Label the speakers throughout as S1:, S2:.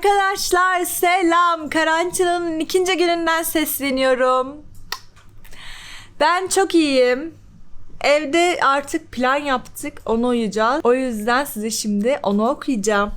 S1: Arkadaşlar selam. Karantinanın ikinci gününden sesleniyorum. Ben çok iyiyim. Evde artık plan yaptık. Onu uyuyacağız. O yüzden size şimdi onu okuyacağım.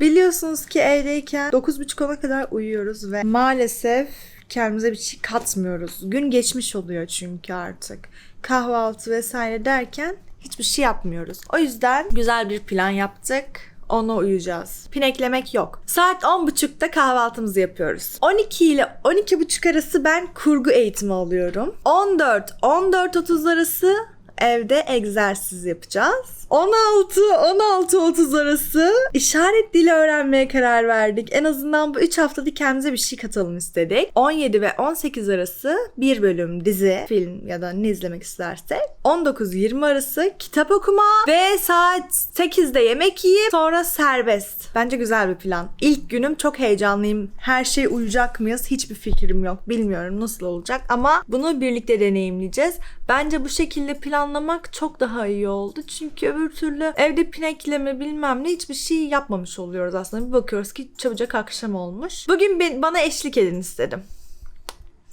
S1: Biliyorsunuz ki evdeyken 9.30'a kadar uyuyoruz ve maalesef kendimize bir şey katmıyoruz. Gün geçmiş oluyor çünkü artık. Kahvaltı vesaire derken hiçbir şey yapmıyoruz. O yüzden güzel bir plan yaptık. Ona uyuyacağız. Pineklemek yok. Saat 10.30'da kahvaltımızı yapıyoruz. 12 ile 12.30 arası ben kurgu eğitimi alıyorum. 14 14.30 arası evde egzersiz yapacağız. 16 16.30 arası işaret dili öğrenmeye karar verdik. En azından bu 3 haftada kendimize bir şey katalım istedik. 17 ve 18 arası bir bölüm dizi, film ya da ne izlemek istersek. 19-20 arası kitap okuma ve saat 8'de yemek yiyip sonra serbest. Bence güzel bir plan. İlk günüm çok heyecanlıyım. Her şey uyacak mıyız? Hiçbir fikrim yok. Bilmiyorum nasıl olacak ama bunu birlikte deneyimleyeceğiz. Bence bu şekilde planlamak çok daha iyi oldu. Çünkü öbür türlü evde pinekleme bilmem ne hiçbir şey yapmamış oluyoruz aslında. Bir bakıyoruz ki çabucak akşam olmuş. Bugün ben, bana eşlik edin istedim.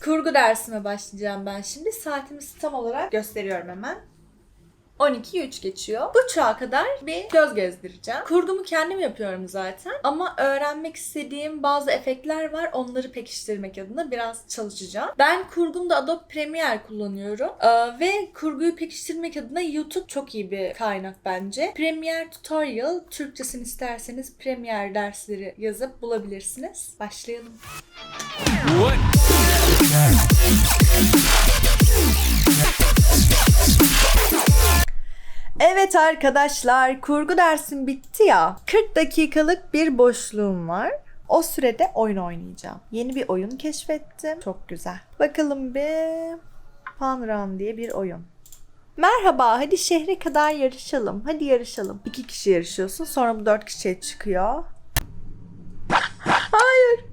S1: Kurgu dersime başlayacağım ben şimdi. Saatimizi tam olarak gösteriyorum hemen. 12'yi 3 geçiyor. Bu çağa kadar bir göz gezdireceğim. Kurgumu kendim yapıyorum zaten. Ama öğrenmek istediğim bazı efektler var. Onları pekiştirmek adına biraz çalışacağım. Ben kurgumda Adobe Premiere kullanıyorum. Ee, ve kurguyu pekiştirmek adına YouTube çok iyi bir kaynak bence. Premiere Tutorial, Türkçesini isterseniz Premiere dersleri yazıp bulabilirsiniz. Başlayalım.
S2: What?
S1: Evet arkadaşlar kurgu dersim bitti ya. 40 dakikalık bir boşluğum var. O sürede oyun oynayacağım. Yeni bir oyun keşfettim. Çok güzel. Bakalım bir Fun Run diye bir oyun. Merhaba, hadi şehre kadar yarışalım. Hadi yarışalım. İki kişi yarışıyorsun, sonra bu dört kişiye çıkıyor. Hayır.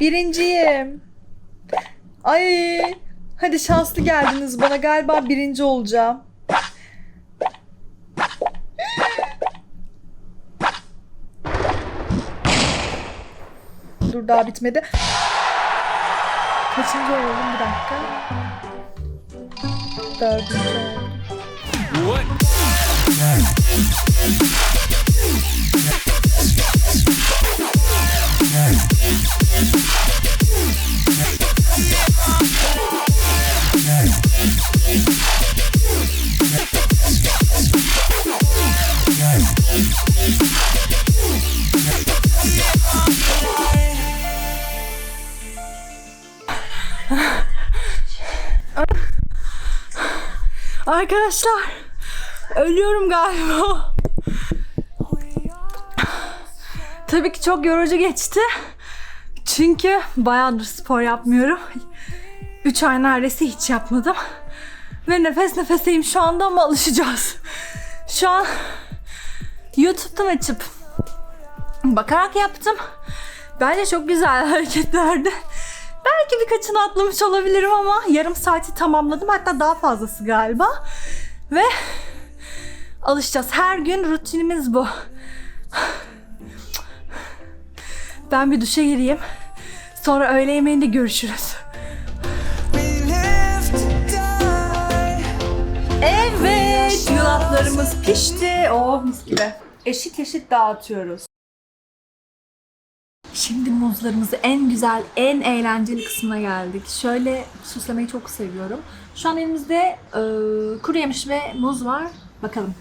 S1: Birinciyim. Ay. Hadi şanslı geldiniz bana. Galiba birinci olacağım. Dur daha bitmedi. Kaçıncı oldum bir dakika. Dördüncü oldum. Arkadaşlar ölüyorum galiba. Tabii ki çok yorucu geçti. Çünkü bayağıdır spor yapmıyorum. 3 ay neredeyse hiç yapmadım. Ve nefes nefeseyim şu anda ama alışacağız. Şu an YouTube'dan açıp bakarak yaptım. Bence çok güzel hareketlerdi. Belki birkaçını atlamış olabilirim ama yarım saati tamamladım. Hatta daha fazlası galiba. Ve alışacağız. Her gün rutinimiz bu. Ben bir duşa gireyim. Sonra öğle yemeğinde görüşürüz. Evet, yulaflarımız pişti. Oh mis gibi. Eşit eşit dağıtıyoruz. Şimdi muzlarımızı en güzel, en eğlenceli kısmına geldik. Şöyle süslemeyi çok seviyorum. Şu an elimizde e, kuru yemiş ve muz var. Bakalım.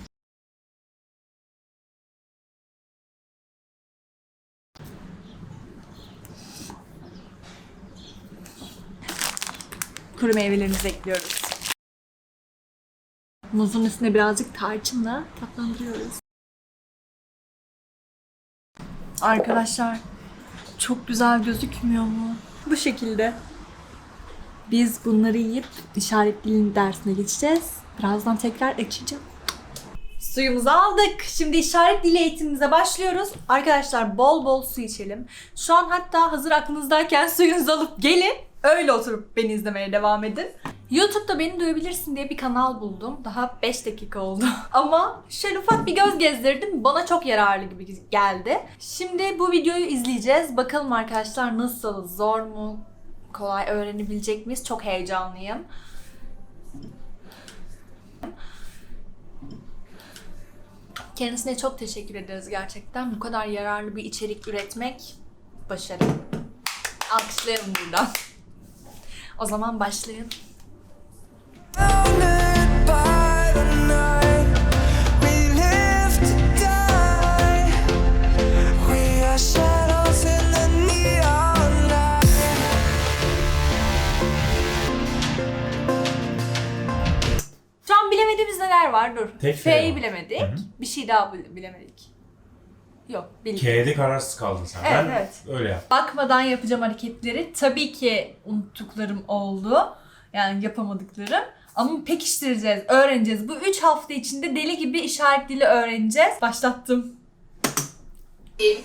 S1: Kuru meyvelerimizi ekliyoruz. Muzun üstüne birazcık tarçınla tatlandırıyoruz. Arkadaşlar çok güzel gözükmüyor mu? Bu şekilde. Biz bunları yiyip işaret dilinin dersine geçeceğiz. Birazdan tekrar açacağım. Suyumuzu aldık. Şimdi işaret dili eğitimimize başlıyoruz. Arkadaşlar bol bol su içelim. Şu an hatta hazır aklınızdayken suyunuzu alıp gelin. Öyle oturup beni izlemeye devam edin. YouTube'da beni duyabilirsin diye bir kanal buldum. Daha 5 dakika oldu. Ama şöyle ufak bir göz gezdirdim. Bana çok yararlı gibi geldi. Şimdi bu videoyu izleyeceğiz. Bakalım arkadaşlar nasıl? Zor mu? Kolay öğrenebilecek miyiz? Çok heyecanlıyım. Kendisine çok teşekkür ederiz gerçekten. Bu kadar yararlı bir içerik üretmek başarı. Alkışlayalım buradan. O zaman başlayalım. An bilemediğimiz neler var? Dur.
S3: Tek F
S1: F'yi
S3: var.
S1: bilemedik.
S3: Hı hı.
S1: Bir şey daha bile- bilemedik. Yok, bildik.
S3: K'de kararsız kaldın sen.
S1: Evet,
S3: ben
S1: evet.
S3: öyle yap.
S1: Bakmadan yapacağım hareketleri tabii ki unuttuklarım oldu. Yani yapamadıklarım. Ama pekiştireceğiz, öğreneceğiz. Bu 3 hafta içinde deli gibi işaret dili öğreneceğiz. Başlattım.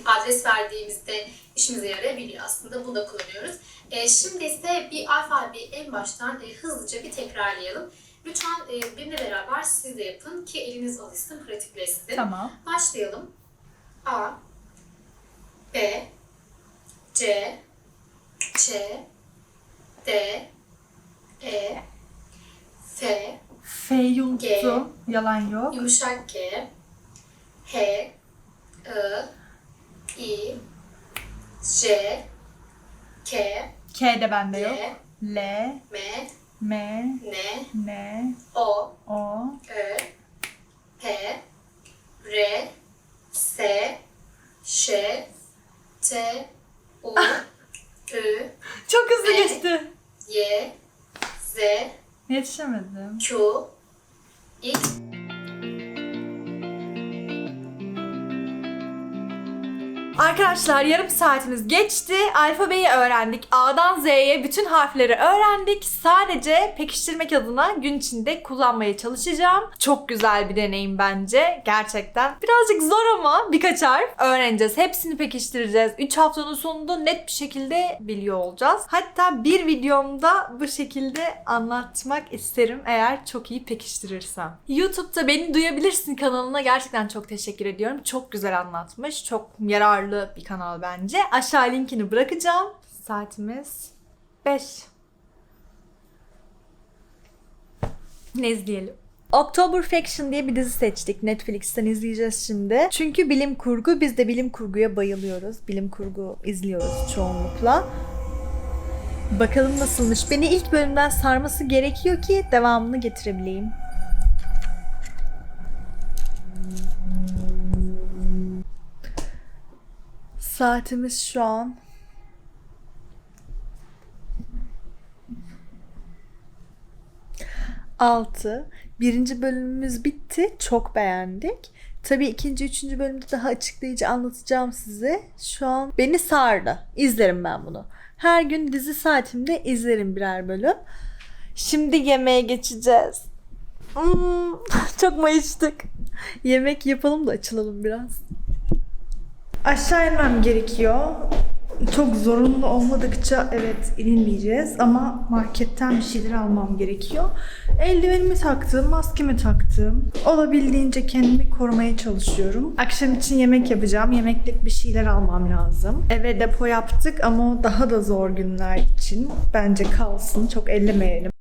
S4: adres verdiğimizde işimize yarayabiliyor aslında. Bunu da kullanıyoruz. E, şimdi ise bir alfabeyi en baştan e, hızlıca bir tekrarlayalım. Lütfen e, benimle beraber siz de yapın ki eliniz alışsın, pratikleşsin.
S1: Tamam.
S4: Başlayalım. A B C Ç D E F
S1: F'yi unuttum. Yalan yok.
S4: Yumuşak G. H. I. I. J. K.
S1: K de bende yok.
S4: L
S1: L,
S4: M.
S1: M,
S4: N.
S1: N,
S4: O.
S1: O.
S4: Ö
S1: Yetişemedim.
S4: Q
S1: Arkadaşlar yarım saatimiz geçti. Alfabeyi öğrendik. A'dan Z'ye bütün harfleri öğrendik. Sadece pekiştirmek adına gün içinde kullanmaya çalışacağım. Çok güzel bir deneyim bence. Gerçekten. Birazcık zor ama birkaç harf öğreneceğiz. Hepsini pekiştireceğiz. 3 haftanın sonunda net bir şekilde biliyor olacağız. Hatta bir videomda bu şekilde anlatmak isterim eğer çok iyi pekiştirirsem. YouTube'da beni duyabilirsin kanalına gerçekten çok teşekkür ediyorum. Çok güzel anlatmış. Çok yararlı bir kanal bence. Aşağı linkini bırakacağım. Saatimiz 5. Ne izleyelim? October Faction diye bir dizi seçtik. Netflix'ten izleyeceğiz şimdi. Çünkü bilim kurgu, biz de bilim kurguya bayılıyoruz. Bilim kurgu izliyoruz çoğunlukla. Bakalım nasılmış. Beni ilk bölümden sarması gerekiyor ki devamını getirebileyim. Saatimiz şu an Altı. Birinci bölümümüz bitti. Çok beğendik. Tabii ikinci, üçüncü bölümde daha açıklayıcı anlatacağım size. Şu an beni sardı. İzlerim ben bunu. Her gün dizi saatimde izlerim birer bölüm. Şimdi yemeğe geçeceğiz. Hmm, çok mayıştık. Yemek yapalım da açılalım biraz. Aşağı inmem gerekiyor. Çok zorunlu olmadıkça evet inilmeyeceğiz ama marketten bir şeyler almam gerekiyor. Eldivenimi taktım, maskemi taktım. Olabildiğince kendimi korumaya çalışıyorum. Akşam için yemek yapacağım. Yemeklik bir şeyler almam lazım. Eve depo yaptık ama daha da zor günler için. Bence kalsın. Çok ellemeyelim.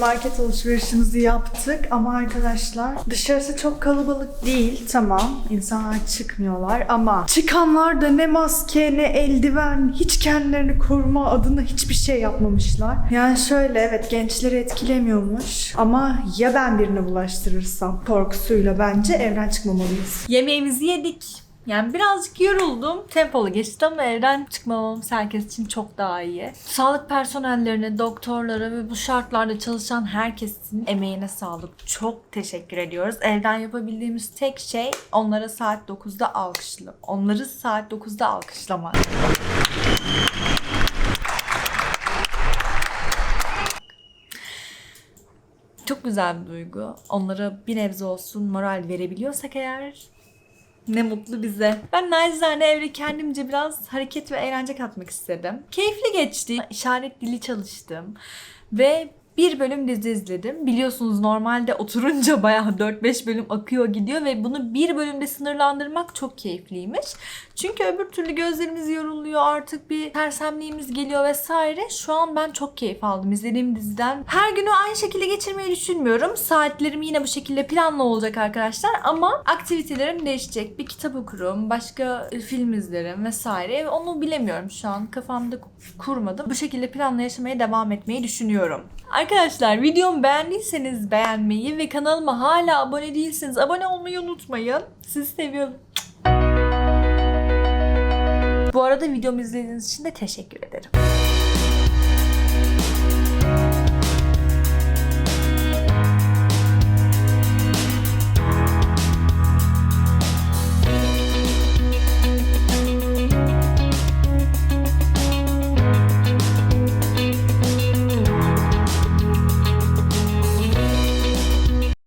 S1: Market alışverişimizi yaptık ama arkadaşlar dışarısı çok kalabalık değil tamam insanlar çıkmıyorlar ama çıkanlar da ne maske ne eldiven hiç kendilerini koruma adına hiçbir şey yapmamışlar. Yani şöyle evet gençleri etkilemiyormuş ama ya ben birine bulaştırırsam korkusuyla bence evden çıkmamalıyız. Yemeğimizi yedik. Yani birazcık yoruldum. Tempolu geçti ama evden çıkmamamız herkes için çok daha iyi. Sağlık personellerine, doktorlara ve bu şartlarda çalışan herkesin emeğine sağlık. Çok teşekkür ediyoruz. Evden yapabildiğimiz tek şey onlara saat 9'da alkışlamak. Onları saat 9'da alkışlamak. Çok güzel bir duygu. Onlara bir nebze olsun moral verebiliyorsak eğer Ne mutlu bize. Ben nacizane evde kendimce biraz hareket ve eğlence katmak istedim. Keyifli geçti. İşaret dili çalıştım. Ve bir bölüm dizi izledim. Biliyorsunuz normalde oturunca bayağı 4-5 bölüm akıyor gidiyor ve bunu bir bölümde sınırlandırmak çok keyifliymiş. Çünkü öbür türlü gözlerimiz yoruluyor artık bir tersemliğimiz geliyor vesaire. Şu an ben çok keyif aldım izlediğim diziden. Her günü aynı şekilde geçirmeyi düşünmüyorum. Saatlerim yine bu şekilde planlı olacak arkadaşlar ama aktivitelerim değişecek. Bir kitap okurum, başka film izlerim vesaire. Onu bilemiyorum şu an. Kafamda kurmadım. Bu şekilde planla yaşamaya devam etmeyi düşünüyorum. Arkadaşlar videomu beğendiyseniz beğenmeyi ve kanalıma hala abone değilseniz abone olmayı unutmayın. Sizi seviyorum. Bu arada videomu izlediğiniz için de teşekkür ederim.